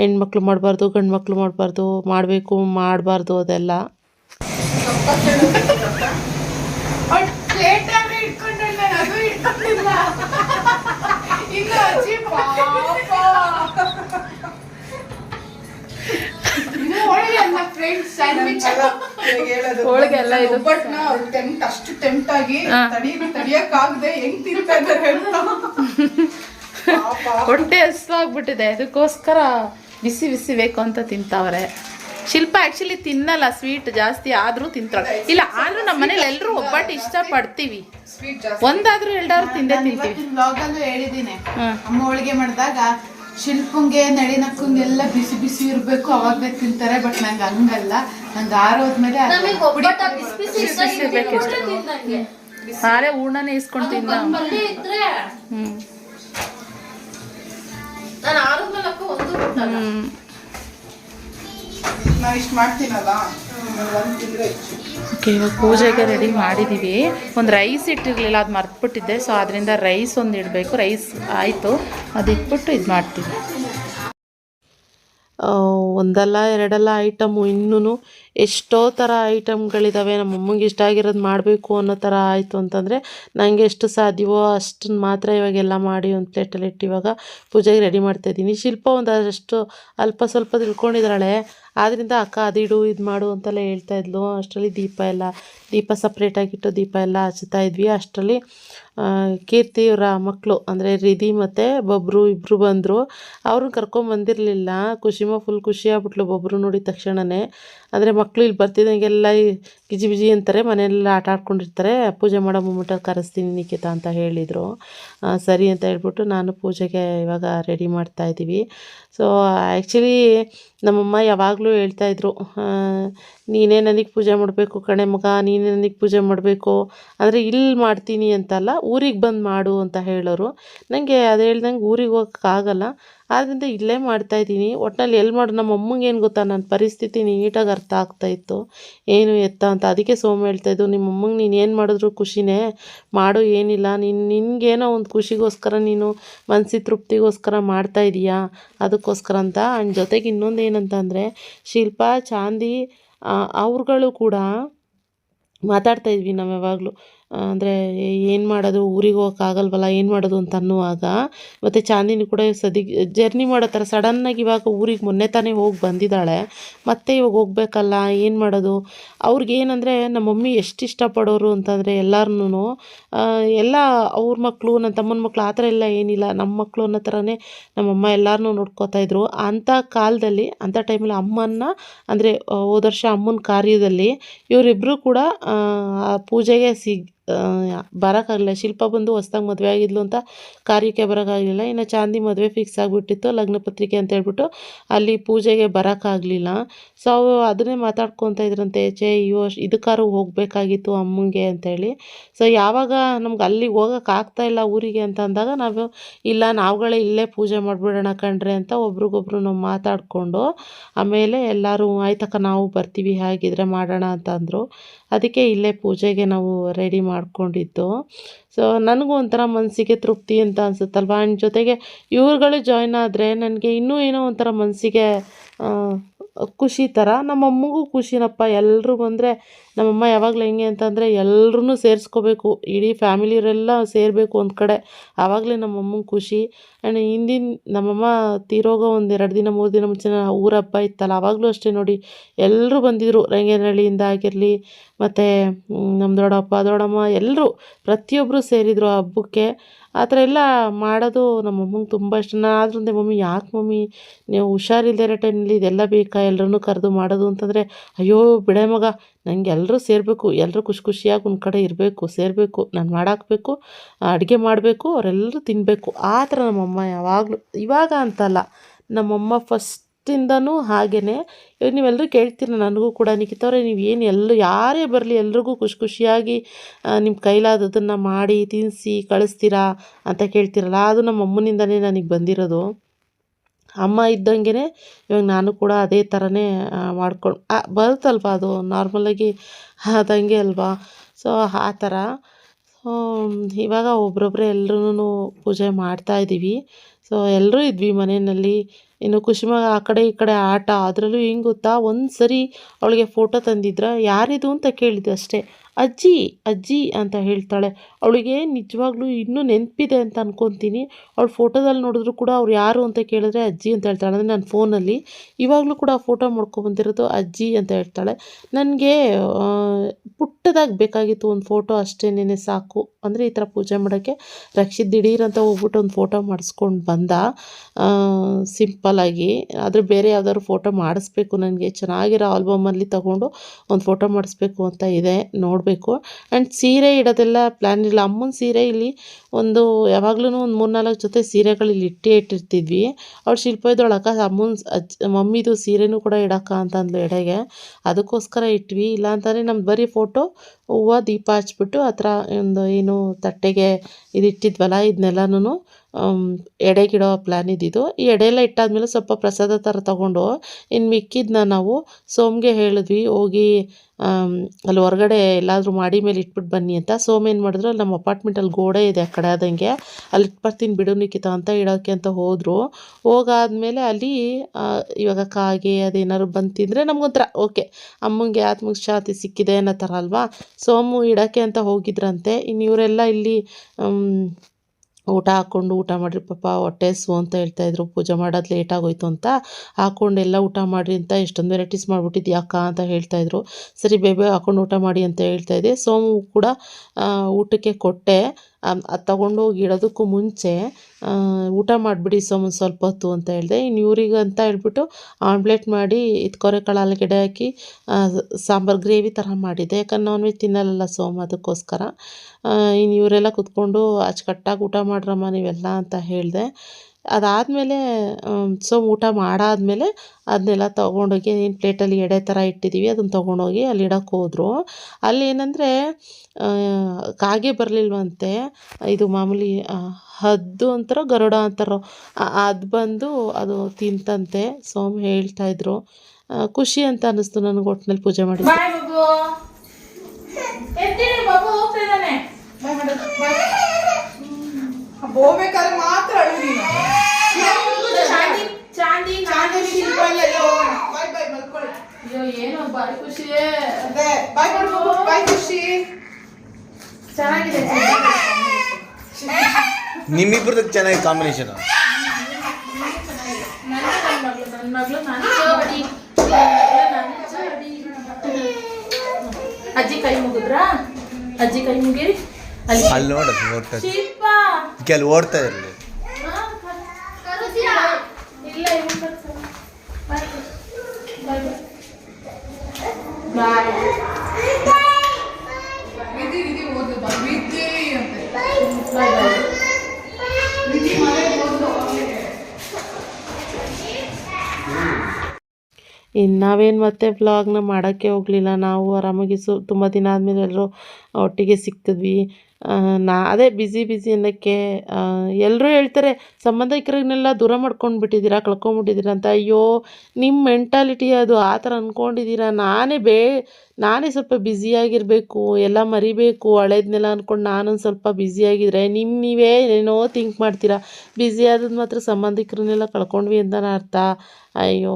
ಹೆಣ್ಮಕ್ಳು ಮಾಡಬಾರ್ದು ಗಂಡು ಮಕ್ಕಳು ಮಾಡಬಾರ್ದು, ಮಾಡಬೇಕು, ಮಾಡಬಾರ್ದು ಅದೆಲ್ಲ ಅವ್ಳ್ plate ಆದ್ರೆ ಇಟ್ಕೊಂಡಾಳ್, ನಾನ್ ಅದು ಇಟ್ಕೊಂಡಿಲ್ಲ. ಇನ್ನು ಅಜ್ಜಿ ಪಾಪ. ಇನ್ನು ಹೋಳಿಗೆ ಅಲ್ಲ ಎಲ್ಲ ಇದು? ಒಬ್ಬಟ್ನ ಅವ್ರು ಟೆಂಟ್ ಅಷ್ಟು ಟೆಂಟ್ ಆಗಿ ತಡಿ ತಡಿಯಕ್ಕಾಗದೆ ಹೆಂಗ್ ತಿಂತಾ ಇದ್ದಾರೆ ಹೇಳ್ತಾ ಪಾಪ. ಹೊಟ್ಟೆ ಹಸ್ವಾಗ್ಬಿಟ್ಟಿದೆ ಅದಕ್ಕೋಸ್ಕರ ಬಿಸಿ ಬಿಸಿ ಬೇಕು ಅಂತ ತಿಂತಾವ್ರೆ. ಶಿಲ್ಪ ಆಕ್ಚುಲಿ ತಿನ್ನಲ್ಲ ಸ್ವೀಟ್ ಜಾಸ್ತಿ ಆದ್ರೂ ತಿಂತಾಳೆ. ಇಲ್ಲ ಆದ್ರೂ ನಮ್ಮ ಮನೇಲಿ ಎಲ್ಲರೂ ಒಬ್ಬಟ್ಟು ಇಷ್ಟ ಪಡ್ತೀವಿ. ಸ್ವೀಟ್ ಜಾಸ್ತಿ. ಒಂದಾದ್ರೂ ಎರಡಾದ್ರೂ ತಿಂದೇ ತಿಂತೀವಿ. ವ್ಲಾಗಲ್ಲೂ ಹೇಳಿದ್ದೀನಿ. ಹ್ಮ್. ಅಮ್ಮ ಹೋಳಿಗೆ ಮಾಡಿದಾಗ ಶಿಲ್ಪಂಗೆ ನಳಿನಕ್ಕಂಗೆ ಎಲ್ಲ ಬಿಸಿ ಬಿಸಿ ಇರ್ಬೇಕು ಅವಾಗ್ಲೇ ತಿಂತಾರೆ ಬಟ್ ನಂಗೆ ಹಂಗಲ್ಲ. ನಂಗೆ ಆರೋದ್ಮೇಲೆ. ಸಾರೆ ಹೂರ್ಣನೇ ಇಸ್ಕೊಂಡು ತಿನ್ನ ನಾವು ಇದ್ರೆ ಹ್ಮ್. ನಾನು ಆದ್ಮೇಲೆ ಅಕ್ಕ ಒಂದು ಮುಟ್ಟಲ್ಲ. ಹ್ಮ್. ನಾವ್ ಇಷ್ಟ ಮಾಡ್ತೀನಲ್ಲ? ಓಕೆ ಇವಾಗ ಪೂಜೆಗೆ ರೆಡಿ ಮಾಡಿದ್ದೀವಿ ಒಂದು ರೈಸ್ ಇಟ್ಟಿರಲಿಲ್ಲ ಅದು ಮರ್ತ್ಬಿಟ್ಟಿದ್ದೆ. ಸೊ ಅದರಿಂದ ರೈಸ್ ಒಂದು ಇಡಬೇಕು. ರೈಸ್ ಆಯಿತು. ಅದು ಇಟ್ಬಿಟ್ಟು ಇದು ಮಾಡ್ತೀವಿ. ಒಂದಲ್ಲ, ಎರಡಲ್ಲ ಐಟಮು ಇನ್ನೂ ಎಷ್ಟೋ ಥರ ಐಟಮ್ಗಳಿದ್ದಾವೆ ನಮ್ಮಮ್ಮಗೆ ಇಷ್ಟ ಆಗಿರೋದು ಮಾಡಬೇಕು ಅನ್ನೋ ಥರ ಆಯಿತು ಅಂತಂದರೆ ನನಗೆ ಎಷ್ಟು ಸಾಧ್ಯವೋ ಅಷ್ಟನ್ನು ಮಾತ್ರ ಇವಾಗೆಲ್ಲ ಮಾಡಿ ಒಂದು ಪ್ಲೇಟಲ್ಲಿ ಇಟ್ಟು ಇವಾಗ ಪೂಜೆಗೆ ರೆಡಿ ಮಾಡ್ತಾಯಿದ್ದೀನಿ ಶಿಲ್ಪ ಒಂದಷ್ಟು ಅಲ್ಪ ಸ್ವಲ್ಪ ತಿಳ್ಕೊಂಡಿದ್ದಾಳೆ ಆದ್ದರಿಂದ ಅಕ್ಕ ಅದಿಡು ಇದು ಮಾಡು ಅಂತೆಲ್ಲ ಹೇಳ್ತಾ ಇದ್ಲು. ಅಷ್ಟರಲ್ಲಿ ದೀಪ ಎಲ್ಲ, ದೀಪ ಸಪ್ರೇಟಾಗಿಟ್ಟು ದೀಪ ಎಲ್ಲ ಹಚ್ತಾ ಇದ್ವಿ. ಅಷ್ಟರಲ್ಲಿ ಕೀರ್ತಿ ಇವರ ಮಕ್ಕಳು ಅಂದರೆ ರಿಧಿ ಮತ್ತು ಬಬ್ರು ಇಬ್ಬರು ಬಂದರು. ಅವ್ರನ್ನ ಕರ್ಕೊಂಬಂದಿರಲಿಲ್ಲ. ಖುಷಿಮ ಫುಲ್ ಖುಷಿ ಆಗ್ಬಿಟ್ಲು ಬಬ್ರು ನೋಡಿದ ತಕ್ಷಣವೇ ಅಂದರೆ ಮಕ್ಕಳು ಇಲ್ಲಿ ಬರ್ತಿದ್ದಂಗೆಲ್ಲ ಗಿಜಿ ಬಿಜಿ ಅಂತಾರೆ ಮನೆಯೆಲ್ಲ ಆಟ ಆಡ್ಕೊಂಡಿರ್ತಾರೆ. ಪೂಜೆ ಮಾಡೋ ಮೂಮೆಂಟಲ್ಲಿ ಕರೆಸ್ತೀನಿ ನಿಖಿತ ಅಂತ ಹೇಳಿದರು. ಸರಿ ಅಂತ ಹೇಳ್ಬಿಟ್ಟು ನಾನು ಪೂಜೆಗೆ ಇವಾಗ ರೆಡಿ ಮಾಡ್ತಾಯಿದ್ದೀವಿ ಸೊ ಆ್ಯಕ್ಚುಲಿ ನಮ್ಮಮ್ಮ ಯಾವಾಗಲೂ ಹೇಳ್ತಾಯಿದ್ರು ನೀನೇ ನನಗೆ ಪೂಜೆ ಮಾಡಬೇಕು ಕಣೆ ಮಗ, ನೀನೇ ನನಗೆ ಪೂಜೆ ಮಾಡಬೇಕು. ಅಂದರೆ ಇಲ್ಲಿ ಮಾಡ್ತೀನಿ ಅಂತಲ್ಲ, ಊರಿಗೆ ಬಂದು ಮಾಡು ಅಂತ ಹೇಳೋರು. ನನಗೆ ಅದು ಹೇಳ್ದಂಗೆ ಊರಿಗೆ ಹೋಗೋಕ್ಕಾಗಲ್ಲ ಆದ್ದರಿಂದ ಇಲ್ಲೇ ಮಾಡ್ತಾಯಿದ್ದೀನಿ ಒಟ್ಟಿನಲ್ಲಿ ಎಲ್ಲಿ ಮಾಡು, ನಮ್ಮ ಅಮ್ಮಂಗೆ ಏನು ಗೊತ್ತಾ? ನನ್ನ ಪರಿಸ್ಥಿತಿ ನೀಟಾಗಿ ಅರ್ಥ ಆಗ್ತಾಯಿತ್ತು ಏನು ಎತ್ತ ಅಂತ. ಅದಕ್ಕೆ ಸೋಮ ಹೇಳ್ತಾಯಿದ್ದು ನಿಮ್ಮ ಅಮ್ಮಂಗೆ ನೀನು ಏನು ಮಾಡಿದ್ರು ಖುಷಿನೇ. ಮಾಡು, ಏನಿಲ್ಲ. ನೀನು, ನಿನಗೇನೋ ಒಂದು ಖುಷಿಗೋಸ್ಕರ ನೀನು ಮನಸ್ಸಿ ತೃಪ್ತಿಗೋಸ್ಕರ ಮಾಡ್ತಾ ಇದೀಯಾ? ಅದಕ್ಕೋಸ್ಕರ ಅಂತ. ಆ್ಯಂಡ್ ಜೊತೆಗೆ ಇನ್ನೊಂದು ಏನಂತಂದರೆ, ಶಿಲ್ಪ, ಚಾಂದಿ ಅವ್ರುಗಳು ಕೂಡ ಮಾತಾಡ್ತಾ ಇದ್ವಿ ನಾವು ಯಾವಾಗಲೂ. ಅಂದರೆ ಏನು ಮಾಡೋದು, ಊರಿಗೆ ಹೋಗೋಕ್ಕಾಗಲ್ವಲ್ಲ ಏನು ಮಾಡೋದು ಅಂತ ಅನ್ನುವಾಗ, ಮತ್ತು ಚಾಂದಿನಿ ಕೂಡ ಸದಿ ಜರ್ನಿ ಮಾಡೋ ಥರ ಸಡನ್ನಾಗಿ ಇವಾಗ ಊರಿಗೆ ಮೊನ್ನೆ ತಾನೇ ಹೋಗಿ ಬಂದಿದ್ದಾಳೆ. ಮತ್ತೆ ಇವಾಗ ಹೋಗ್ಬೇಕಲ್ಲ, ಏನು ಮಾಡೋದು? ಅವ್ರಿಗೇನಂದರೆ ನಮ್ಮ ಮಮ್ಮಿ ಎಷ್ಟು ಇಷ್ಟಪಡೋರು ಅಂತಂದರೆ ಎಲ್ಲರನ್ನೂ ಎಲ್ಲ ಅವ್ರ ಮಕ್ಕಳು ನನ್ನ ತಮ್ಮನ ಮಕ್ಕಳು ಆ ಥರ ಎಲ್ಲ ಏನಿಲ್ಲ. ನಮ್ಮ ಮಕ್ಕಳು ಅನ್ನೋ ಥರನೇ ನಮ್ಮಮ್ಮ ಎಲ್ಲರನ್ನೂ ನೋಡ್ಕೋತಾ ಇದ್ರು. ಅಂಥ ಕಾಲದಲ್ಲಿ ಅಂಥ ಟೈಮಲ್ಲಿ ಅಮ್ಮನ್ನ, ಅಂದರೆ, ಹೋದ ವರ್ಷ ಅಮ್ಮನ ಕಾರ್ಯದಲ್ಲಿ ಇವರಿಬ್ಬರು ಕೂಡ ಆ ಪೂಜೆಗೆ ಸಿಗ್ ಬರೋಕ್ಕಾಗಲಿಲ್ಲ ಶಿಲ್ಪ ಬಂದು ಹೊಸ್ದಾಗಿ ಮದುವೆ ಆಗಿದ್ಲು ಅಂತ ಕಾರ್ಯಕ್ಕೆ ಬರೋಕ್ಕಾಗಲಿಲ್ಲ ಇನ್ನು ಚಾಂದಿ ಮದುವೆ ಫಿಕ್ಸ್ ಆಗಿಬಿಟ್ಟಿತ್ತು, ಲಗ್ನ ಪತ್ರಿಕೆ ಅಂತ ಹೇಳ್ಬಿಟ್ಟು ಅಲ್ಲಿ ಪೂಜೆಗೆ ಬರೋಕ್ಕಾಗಲಿಲ್ಲ ಸೊ ಅದನ್ನೇ ಮಾತಾಡ್ಕೊತಾ ಇದ್ರಂತೆ ಚೇ ಅಯ್ಯೋ ಇದಕ್ಕಾರು ಹೋಗಬೇಕಾಗಿತ್ತು ಅಮ್ಮಂಗೆ ಅಂತೇಳಿ. ಸೊ ಯಾವಾಗ ನಮ್ಗೆ ಅಲ್ಲಿಗೆ ಹೋಗೋಕೆ ಆಗ್ತಾ ಇಲ್ಲ ಊರಿಗೆ ಅಂತ ಅಂದಾಗ ನಾವು, ಇಲ್ಲ, ನಾವುಗಳೇ ಇಲ್ಲೇ ಪೂಜೆ ಮಾಡಿಬಿಡೋಣ ಕಣ್ರೆ ಅಂತ ಒಬ್ರಿಗೊಬ್ರು ನಾವು ಮಾತಾಡಿಕೊಂಡು ಆಮೇಲೆ ಎಲ್ಲರೂ, ಆಯ್ತಕ್ಕ, ನಾವು ಬರ್ತೀವಿ, ಹಾಗಿದ್ರೆ ಮಾಡೋಣ ಅಂತ ಅಂದರು. ಅದಕ್ಕೆ ಇಲ್ಲೇ ಪೂಜೆಗೆ ನಾವು ರೆಡಿ ಮಾಡ್ಕೊಂಡಿದ್ದು. ಸೊ ನನಗೂ ಒಂಥರ ಮನಸ್ಸಿಗೆ ತೃಪ್ತಿ ಅಂತ ಅನಿಸುತ್ತಲ್ವ? ಆ್ಯಂಡ್ ಜೊತೆಗೆ ಇವ್ರುಗಳು ಜಾಯ್ನ್ ಆದರೆ ನನಗೆ ಇನ್ನೂ ಏನೋ ಒಂಥರ ಮನಸ್ಸಿಗೆ ಖುಷಿ ಥರ. ನಮ್ಮಮ್ಮಗೂ ಖುಷಿನಪ್ಪ. ಎಲ್ಲರೂ ಬಂದರೆ ನಮ್ಮಮ್ಮ ಯಾವಾಗಲೂ ಹೆಂಗೆ ಅಂತಂದರೆ ಎಲ್ಲರೂ ಸೇರಿಸ್ಕೋಬೇಕು. ಇಡೀ ಫ್ಯಾಮಿಲಿಯವರೆಲ್ಲ ಸೇರಬೇಕು ಒಂದು ಕಡೆ. ಆವಾಗಲೇ ನಮ್ಮಮ್ಮಂಗೆ ಖುಷಿ. ಆ್ಯಂಡ್ ಹಿಂದಿನ ನಮ್ಮಮ್ಮ ತೀರೋಗೋ ಒಂದು ಎರಡು ದಿನ, ಮೂರು ದಿನ ಮುಂಚೆ ಊರ ಹಬ್ಬ ಇತ್ತಲ್ಲ, ಆವಾಗಲೂ ಅಷ್ಟೇ ನೋಡಿ. ಎಲ್ಲರೂ ಬಂದಿದ್ದರು ರಂಗೇನಹಳ್ಳಿಯಿಂದ ಆಗಿರಲಿ, ಮತ್ತು ನಮ್ಮ ದೊಡ್ಡಪ್ಪ, ದೊಡ್ಡಮ್ಮ ಎಲ್ಲರೂ ಪ್ರತಿಯೊಬ್ಬರು ಸೇರಿದರು ಆ ಹಬ್ಬಕ್ಕೆ. ಆ ಥರ ಎಲ್ಲ ಮಾಡೋದು ನಮ್ಮ ಅಮ್ಮಂಗೆ ತುಂಬ ಇಷ್ಟ. ಆದ್ರೂ ಮಮ್ಮಿ, ಯಾಕೆ ಮಮ್ಮಿ? ನೀವು ಹುಷಾರಿಲ್ಲದೆ ಇರೋ ಟೈಮಲ್ಲಿ ಇದೆಲ್ಲ ಬೇಕಾ? ಎಲ್ಲರನ್ನೂ ಕರೆದು ಮಾಡೋದು? ಅಂತಂದರೆ, ಅಯ್ಯೋ, ಬಿಡೆ ಮಗ ನನಗೆ ಎಲ್ಲರೂ ಸೇರಬೇಕು. ಎಲ್ಲರೂ ಖುಷಿ ಖುಷಿಯಾಗಿ ಒಂದು ಕಡೆ ಇರಬೇಕು, ಸೇರಬೇಕು. ನಾನು ಮಾಡಾಕಬೇಕು, ಅಡುಗೆ ಮಾಡಬೇಕು, ಅವರೆಲ್ಲರೂ ತಿನ್ನಬೇಕು ಆ ಥರ ನಮ್ಮಮ್ಮ ಯಾವಾಗಲೂ, ಇವಾಗ ಅಂತಲ್ಲ. ನಮ್ಮಮ್ಮ ಫಸ್ಟಿಂದನೂ ಹಾಗೇ ಇವಾಗ ನೀವೆಲ್ಲರೂ ಕೇಳ್ತೀರ ನನಗೂ ಕೂಡ ನಿಖಿತವ್ರೆ ನೀವು ಏನು ಎಲ್ಲೂ, ಯಾರೇ ಬರಲಿ ಎಲ್ರಿಗೂ ಖುಷಿ ಖುಷಿಯಾಗಿ ನಿಮ್ಮ ಕೈಲಾದದನ್ನು ಮಾಡಿ ತಿನ್ನಿಸಿ ಕಳಿಸ್ತೀರಾ ಅಂತ ಕೇಳ್ತೀರಲ್ಲ. ಅದು ನಮ್ಮ ಅಮ್ಮನಿಂದನೇ ನನಗೆ ಬಂದಿರೋದು. ಅಮ್ಮ ಇದ್ದಂಗೆ ಇವಾಗ ನಾನು ಕೂಡ ಅದೇ ಥರನೇ ಮಾಡ್ಕೊಂಡು ಬರುತ್ತಲ್ವ ಅದು ನಾರ್ಮಲಾಗಿ ಆದಂಗೆ ಅಲ್ವಾ? ಸೊ ಆ ಥರ ಸೊ ಇವಾಗ ಒಬ್ರೊಬ್ಬರೇ ಎಲ್ಲರೂ ಪೂಜೆ ಮಾಡ್ತಾಯಿದ್ದೀವಿ ಸೊ ಎಲ್ಲರೂ ಇದ್ವಿ ಮನೆಯಲ್ಲಿ. ಇನ್ನು ಕುಸುಮ ಆ ಕಡೆ ಈ ಕಡೆ ಆಟ, ಅದರಲ್ಲೂ ಹಿಂಗೆ ಗೊತ್ತಾ? ಒಂದು ಸರಿ ಅವಳಿಗೆ ಫೋಟೋ ತಂದಿದ್ರ, ಯಾರಿದು? ಅಂತ ಕೇಳಿದ್ದು ಅಷ್ಟೇ. ಅಜ್ಜಿ ಅಜ್ಜಿ ಅಂತ ಹೇಳ್ತಾಳೆ. ಅವಳಿಗೆ ನಿಜವಾಗ್ಲೂ ಇನ್ನೂ ನೆನಪಿದೆ ಅಂತ ಅನ್ಕೊತೀನಿ. ಅವಳು ಫೋಟೋದಲ್ಲಿ ನೋಡಿದ್ರು ಕೂಡ ಅವ್ರು ಯಾರು ಅಂತ ಕೇಳಿದ್ರೆ ಅಜ್ಜಿ ಅಂತ ಹೇಳ್ತಾಳೆ. ಅಂದರೆ ನನ್ನ ಫೋನಲ್ಲಿ ಇವಾಗಲೂ ಕೂಡ ಫೋಟೋ ಮಾಡ್ಕೊಬಂದಿರೋದು ಅಜ್ಜಿ ಅಂತ ಹೇಳ್ತಾಳೆ. ನನಗೆ ಪುಟ್ಟದಾಗಿ ಬೇಕಾಗಿತ್ತು ಒಂದು ಫೋಟೋ ಅಷ್ಟೇನೆ ಸಾಕು. ಅಂದರೆ ಈ ಥರ ಪೂಜೆ ಮಾಡೋಕ್ಕೆ ರಕ್ಷಿತ್ ದಿಢೀರ್ ಅಂತ ಹೋಗ್ಬಿಟ್ಟು ಒಂದು ಫೋಟೋ ಮಾಡಿಸ್ಕೊಂಡು ಬಂದ. ಸಿಂಪಲ್ಲಾಗಿ ಆದರೆ ಬೇರೆ ಯಾವ್ದಾದ್ರು ಫೋಟೋ ಮಾಡಿಸ್ಬೇಕು ನನಗೆ. ಚೆನ್ನಾಗಿರೋ ಆಲ್ಬಮಲ್ಲಿ ತಗೊಂಡು ಒಂದು ಫೋಟೋ ಮಾಡಿಸ್ಬೇಕು ಅಂತ ಇದೆ. ನೋಡಬೇಕು. ಆ್ಯಂಡ್ ಸೀರೆ ಇಡೋದೆಲ್ಲ ಪ್ಲ್ಯಾನ್ ಇಲ್ಲ, ಅಮ್ಮನ ಸೀರೆ ಇಲ್ಲಿ ಒಂದು ಯಾವಾಗ್ಲೂ ಒಂದು ಮೂರ್ನಾಲ್ಕು ಜೊತೆ ಸೀರೆಗಳು ಇಲ್ಲಿ ಇಟ್ಟೇ ಇಟ್ಟಿರ್ತಿದ್ವಿ. ಅವ್ಳು ಶಿಲ್ಪ ಇದ್ದವಳು ಅಮ್ಮನ ಅಜ್ಜ, ಮಮ್ಮಿದು ಸೀರೆನೂ ಕೂಡ ಇಡಕ್ಕ ಅಂತ ಅಂದ್ಲು ಎಡೆಗೆ. ಅದಕ್ಕೋಸ್ಕರ ಇಟ್ವಿ. ಇಲ್ಲಾಂತಂದರೆ ನಮ್ದು ಬರೀ ಫೋಟೋ ಹೂವು ದೀಪ ಹಚ್ಬಿಟ್ಟು ಆ ಥರ ಒಂದು ಏನು ತಟ್ಟೆಗೆ ಇದು ಇಟ್ಟಿದ್ವಲ್ಲ ಇದನ್ನೆಲ್ಲನೂ ಎಡೆಗಿಡೋ ಪ್ಲ್ಯಾನ್ ಇದ್ದಿದ್ದು. ಈ ಎಡೆ ಎಲ್ಲ ಇಟ್ಟಾದ್ಮೇಲೆ ಸ್ವಲ್ಪ ಪ್ರಸಾದ ಥರ ತೊಗೊಂಡು ಇನ್ನು ಮಿಕ್ಕಿದ್ದನ್ನ ನಾವು ಸೋಮ್ಗೆ ಹೇಳಿದ್ವಿ, ಹೋಗಿ ಅಲ್ಲಿ ಹೊರಗಡೆ ಎಲ್ಲಾದರೂ ಮಾಡಿ ಮೇಲೆ ಇಟ್ಬಿಟ್ಟು ಬನ್ನಿ ಅಂತ. ಸೋಮ್ ಏನು ಮಾಡಿದ್ರು, ಅಲ್ಲಿ ನಮ್ಮ ಅಪಾರ್ಟ್ಮೆಂಟಲ್ಲಿ ಗೋಡೆ ಇದೆ ಆ ಕಡೆ ಆದಂಗೆ, ಅಲ್ಲಿ ಇಟ್ಬರ್ತೀನಿ ಬಿಡು ನಿಕ್ಕಿತ ಅಂತ ಇಡೋಕ್ಕೆ ಅಂತ ಹೋದರು. ಹೋಗಾದ್ಮೇಲೆ ಅಲ್ಲಿ ಇವಾಗ ಕಾಗೆ ಅದೇನಾದ್ರು ಬಂತಿದ್ರೆ ತಿಂದರೆ ನಮಗೊಂಥರ ಓಕೆ ಅಮ್ಮಂಗೆ ಆತ್ಮಕ್ಕೆ ಶಾಂತಿ ಸಿಕ್ಕಿದೆ ಅನ್ನೋ ಥರ ಅಲ್ವಾ? ಸೋಮು, ಇಡೋಕ್ಕೆ ಅಂತ ಹೋಗಿದ್ರಂತೆ. ಇನ್ನು ಇವರೆಲ್ಲ ಇಲ್ಲಿ ಊಟ ಹಾಕ್ಕೊಂಡು ಊಟ ಮಾಡಿರಿ ಪಾಪ, ಹೊಟ್ಟೆ ಸು ಅಂತ ಹೇಳ್ತಾಯಿದ್ರು ಪೂಜೆ ಮಾಡೋದು ಲೇಟ್ ಆಗೋಯ್ತು ಅಂತ ಹಾಕ್ಕೊಂಡು ಎಲ್ಲ ಊಟ ಮಾಡಿರಿ ಅಂತ ಎಷ್ಟೊಂದು ವೆರೈಟೀಸ್ ಮಾಡಿಬಿಟ್ಟಿದ್ದು ಅಕ್ಕ ಅಂತ ಹೇಳ್ತಾಯಿದ್ರು ಸರಿ, ಬೇಬೆ ಹಾಕ್ಕೊಂಡು ಊಟ ಮಾಡಿ ಅಂತ ಹೇಳ್ತಾಯಿದ್ದೆ ಸೋಮು ಕೂಡ ಊಟಕ್ಕೆ ಕೊಟ್ಟೆ. ಅದು ತೊಗೊಂಡೋಗಿ ಇಡೋದಕ್ಕೂ ಮುಂಚೆ ಊಟ ಮಾಡಿಬಿಡಿ ಸೋಮು ಸ್ವಲ್ಪ ಹೊತ್ತು ಅಂತ ಹೇಳಿದೆ. ಇನ್ನು ಇವ್ರಿಗೆ ಅಂತ ಹೇಳ್ಬಿಟ್ಟು ಆಮ್ಲೆಟ್ ಮಾಡಿ ಇದು ಕಾಳು ಆಲೂಗಡ್ಡೆ ಹಾಕಿ ಸಾಂಬಾರು ಗ್ರೇವಿ ಥರ ಮಾಡಿದ್ದೆ. ಯಾಕಂದ್ರೆ ನಾನ್ ವೆಜ್ ತಿನ್ನಲ್ಲ ಸೋಮ ಅದಕ್ಕೋಸ್ಕರ. ಇನ್ನು ಇವರೆಲ್ಲ ಕುತ್ಕೊಂಡು ಅಚ್ಚುಕಟ್ಟಾಗಿ ಊಟ ಮಾಡ್ರಮ್ಮ ನೀವೆಲ್ಲ ಅಂತ ಹೇಳಿದೆ. ಅದಾದಮೇಲೆ ಸೊ ಊಟ ಮಾಡಾದಮೇಲೆ ಅದನ್ನೆಲ್ಲ ತೊಗೊಂಡೋಗಿ ಏನು ಪ್ಲೇಟಲ್ಲಿ ಎಡೆ ಥರ ಇಟ್ಟಿದ್ದೀವಿ ಅದನ್ನು ತೊಗೊಂಡೋಗಿ ಅಲ್ಲಿ ಇಡಕ್ಕೆ ಹೋದರು. ಅಲ್ಲಿ ಏನಂದರೆ ಕಾಗೆ ಬರಲಿಲ್ವಂತೆ. ಇದು ಮಾಮೂಲಿ ಹದ್ದು ಅಂತಾರೋ ಗರುಡ ಅಂತಾರೋ ಅದು ಬಂದು ಅದು ತಿಂತಂತೆ. ಸೋಮ್ ಹೇಳ್ತಾಯಿದ್ರು ಖುಷಿ ಅಂತ ಅನ್ನಿಸ್ತು ನನಗೆ ಒಟ್ಟಿನಲ್ಲಿ ಪೂಜೆ ಮಾಡಿ ಹೋಗ್ಬೇಕಾದ್ರೆ ಮಾತ್ರ ಅಳು ನೀನು ಚಾಂದಿ ಚಾಂದಿ ಚಾಂದಿ ಶಿಲ್ಪ ಎಲ್ಲ ಎಲ್ಲ ಹೋಗೋಣ ಬಾಯ್ ಬಾಯ್ ಮಲ್ಕೊಳ್ಳಿ ಅಯ್ಯೋ ಏನೋ ಬಾರಿ ಖುಷಿಯೇ ಅದೇ ಬಾಯ್ ಮಾಡ್ಬೇಕು ಬಾಯ್ ಖುಷಿ. ಚೆನ್ನಾಗಿದೆ. ನಿಮ್ಮಿಬ್ರದಕ್ಕೆ ಚೆನ್ನಾಗಿ ಕಾಂಬಿನೇಷನ್ ನನ್ನ ಮಗಳು ನನ್ನ ಮಗಳು ನನ್ನ ಜೋಡಿ ನನ್ನ ಜೋಡಿ ಅಜ್ಜಿ ಕೈ ಮುಗಿದ್ರಾ? ಅಜ್ಜಿ ಕೈ ಮುಗಿರಿ. ಅಲ್ಲಿ ಅಲ್ಲಿ ನೋಡೋದು ಓಡ್ತಾ ಕೆಲವು ಓಡ್ತಾ ಇರಲಿ ಇಲ್ಲ ಇವ್ನು ಕರ್ಸು. ಬಾಯ್ ಬಾಯ್ ಬಾಯ್ ಇನ್ನು ನಾವೇನು ಮತ್ತೆ ವ್ಲಾಗ್ನ ಮಾಡೋಕ್ಕೆ ಹೋಗಲಿಲ್ಲ. ನಾವು ಆರಾಮಾಗಿ ಸು ತುಂಬ ದಿನ ಆದಮೇಲೆ ಎಲ್ಲರೂ ಒಟ್ಟಿಗೆ ಸಿಗ್ತಿದ್ವಿ ನಾ ಅದೇ ಬಿಝಿ ಬಿಝಿ ಅನ್ನೋಕ್ಕೆ ಎಲ್ಲರೂ ಹೇಳ್ತಾರೆ ಸಂಬಂಧಿಕರನ್ನೆಲ್ಲ ದೂರ ಮಾಡ್ಕೊಂಡು ಬಿಟ್ಟಿದ್ದೀರಾ ಕಳ್ಕೊಂಬಿಟ್ಟಿದ್ದೀರಾ ಅಂತ. ಅಯ್ಯೋ ನಿಮ್ಮ ಮೆಂಟಾಲಿಟಿ ಅದು ಆ ಥರ ಅಂದ್ಕೊಂಡಿದ್ದೀರಾ ನಾನೇ ಬೇ ನಾನೇ ಸ್ವಲ್ಪ ಬ್ಯುಸಿಯಾಗಿರಬೇಕು ಎಲ್ಲ ಮರಿಬೇಕು ಹಳೇದನ್ನೆಲ್ಲ ಅಂದ್ಕೊಂಡು ನಾನೊಂದು ಸ್ವಲ್ಪ ಬ್ಯುಸಿಯಾಗಿದ್ದರೆ ನಿಮ್ಮ ನೀವೇ ಏನೋ ಥಿಂಕ್ ಮಾಡ್ತೀರಾ. ಬ್ಯುಸಿ ಆದದ್ದು ಮಾತ್ರ ಸಂಬಂಧಿಕರನ್ನೆಲ್ಲ ಕಳ್ಕೊಂಡ್ವಿ ಅಂತ ಅರ್ಥ. ಅಯ್ಯೋ,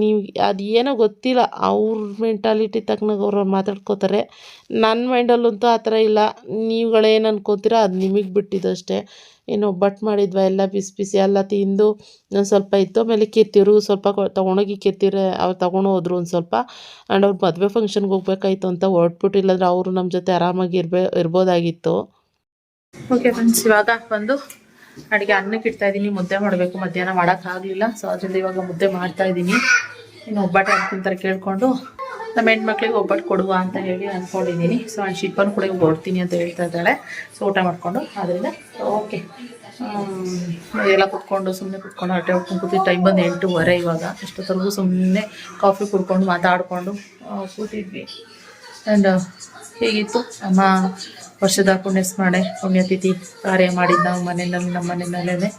ನೀವು ಅದು ಏನೋ ಗೊತ್ತಿಲ್ಲ, ಅವ್ರ ಮೆಂಟಾಲಿಟಿ ತಕ್ಕನಾಗ ಅವ್ರು ಮಾತಾಡ್ಕೋತಾರೆ. ನನ್ನ ಮೈಂಡಲ್ಲಂತೂ ಆ ಥರ ಇಲ್ಲ. ನೀವುಗಳೇನು ಅನ್ಕೋತೀರ ಅದು ನಿಮಗೆ ಬಿಟ್ಟಿದ್ದಷ್ಟೇ ಏನು ಒಬ್ಬಟ್ಟು ಮಾಡಿದ್ವ, ಎಲ್ಲ ಬಿಸಿ ಬಿಸಿ ಎಲ್ಲ ತಿಂದು ಒಂದು ಸ್ವಲ್ಪ ಇತ್ತು ಆಮೇಲೆ ಕೆತ್ತಿರು, ಸ್ವಲ್ಪ ತೊಗೊಂಡೋಗಿ ಕೆತ್ತಿರೆ, ಅವ್ರು ತೊಗೊಂಡು ಹೋದ್ರು ಒಂದು ಸ್ವಲ್ಪ. ಆ್ಯಂಡ್ ಅವ್ರು ಮದುವೆ ಫಂಕ್ಷನ್ಗೆ ಹೋಗ್ಬೇಕಾಯ್ತು ಅಂತ ಹೊರಟ್ಬಿಟ್ಟು ಇಲ್ಲಾಂದ್ರೆ ಅವರು ನಮ್ಮ ಜೊತೆ ಆರಾಮಾಗಿ ಇರ್ಬೇ ಇರ್ಬೋದಾಗಿತ್ತು. ಓಕೆ ಫ್ರೆಂಡ್ಸ್ ಇವಾಗ ಬಂದು ಅಡುಗೆ ಅನ್ನಕ್ಕೆ ಇಡ್ತಾ ಇದ್ದೀನಿ. ಮುದ್ದೆ ಮಾಡಬೇಕು. ಮಧ್ಯಾಹ್ನ ಮಾಡೋಕ್ಕಾಗಲಿಲ್ಲ ಸೊ ಅದರಿಂದ ಇವಾಗ ಮುದ್ದೆ ಮಾಡ್ತಾ ಇದ್ದೀನಿ. ಇನ್ನು ಒಬ್ಬಟ್ಟು ಅಂತ ಕೇಳಿಕೊಂಡು ನಮ್ಮ ಹೆಣ್ಮಕ್ಳಿಗೆ ಒಬ್ಬಟ್ಟು ಕೊಡುವ ಅಂತ ಹೇಳಿ ಅಂದ್ಕೊಂಡಿದ್ದೀನಿ ಸೊ ನಾನು ಶಿಲ್ಪನ ಕೂಡ ಓಡ್ತೀನಿ ಅಂತ ಹೇಳ್ತಾ ಇದ್ದಾಳೆ. ಸೊ ಊಟ ಮಾಡಿಕೊಂಡು ಅದರಿಂದ ಓಕೆ ಎಲ್ಲ ಕುತ್ಕೊಂಡು ಸುಮ್ಮನೆ ಕುತ್ಕೊಂಡು ಹರಟೆ ಹೊಡ್ಕೊಂಡು ಕೂತಿದ್ದು ಟೈಮ್ ಬಂದು ಎಂಟೂವರೆ ಇವಾಗ. ಎಷ್ಟೊತ್ತರೆಗೂ ಸುಮ್ಮನೆ ಕಾಫಿ ಕುಡ್ಕೊಂಡು ಮಾತಾಡಿಕೊಂಡು ಕೂತಿದ್ವಿ. ಆ್ಯಂಡ್ ಹೀಗಿತ್ತು? ಅಮ್ಮ, ವರ್ಷದ ಪುಣ್ಯ ಸ್ಮರಣೆ, ಪುಣ್ಯತಿಥಿ ಕಾರ್ಯ ಮಾಡಿದ್ದು ನಾವು ಮನೆಯಲ್ಲಿ ನಮ್ಮ ಮನೆಯಲ್ಲೇ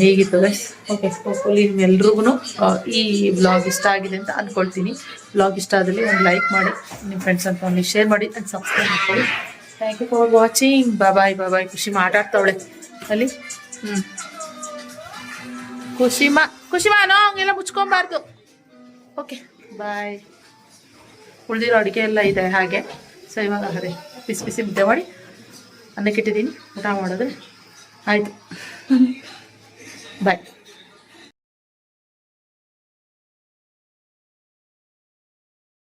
ಹೇಗಿತ್ತು ಗೈಸ್ ಓಕೆ ಹೋಪ್ಫುಲಿ ನಿಮ್ಮೆಲ್ರಿಗೂ ಈ ಬ್ಲಾಗ್ ಇಷ್ಟ ಆಗಿದೆ ಅಂತ ಅಂದ್ಕೊಳ್ತೀನಿ ಬ್ಲಾಗ್ ಇಷ್ಟ ಆದಲ್ಲಿ ಒಂದು ಲೈಕ್ ಮಾಡಿ, ನಿಮ್ಮ ಫ್ರೆಂಡ್ಸ್ ಅಂತ ಒಂದು ಶೇರ್ ಮಾಡಿ ಆ್ಯಂಡ್ ಸಬ್ಸ್ಕ್ರೈಬ್ ಮಾಡ್ಕೊಳ್ಳಿ. Thank you for watching bye bye ಖುಷಿ ಮಾತಾಡ್ತಾವಳೆ. ಅಲ್ಲಿ? ಹ್ಞೂ ಖುಷಿಮಾ ಖುಷಿಮಾನೋ ಹಂಗೆಲ್ಲ ಮುಚ್ಕೊಬಾರ್ದು. ಓಕೆ ಬಾಯ್ ಉಳಿದಿರೋ ಅಡುಗೆ ಎಲ್ಲ ಇದೆ ಹಾಗೆ. ಸೊ ಇವಾಗ ಅದೇ, ಬಿಸಿ ಬಿಸಿ ಮುದ್ದೆ ಮಾಡಿ ಅನ್ನಕ್ಕೆ ಇಟ್ಟಿದ್ದೀನಿ ಊಟ ಮಾಡಿದ್ರೆ ಆಯಿತು. ಬಾಯ್